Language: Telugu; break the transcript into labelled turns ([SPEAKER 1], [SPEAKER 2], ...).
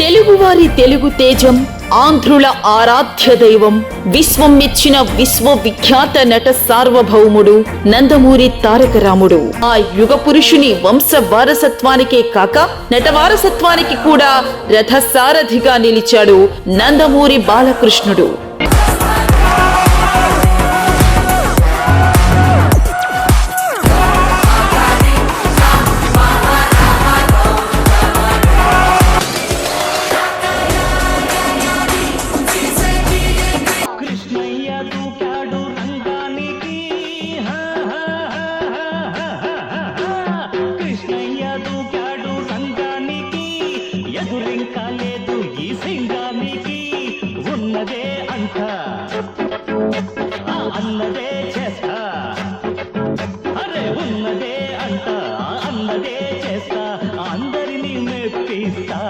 [SPEAKER 1] తెలుగువారి తెలుగు తేజం ఆంధ్రుల ఆరాధ్య దైవం విశ్వం మెచ్చిన విశ్వవిఖ్యాత నట సార్వభౌముడు నందమూరి తారక రాముడు ఆ యుగ పురుషుని వంశ వారసత్వానికే కాక నట వారసత్వానికి కూడా రథసారథిగా నిలిచాడు నందమూరి బాలకృష్ణుడు.
[SPEAKER 2] ఎదురింకా లేదు ఈ సింగానికి. ఉన్నదే అంత. అన్నదే చేస్తా. అరే ఉన్నదే అంత. అన్నదే చేస్తా. అందరినీ మెప్పిస్తా.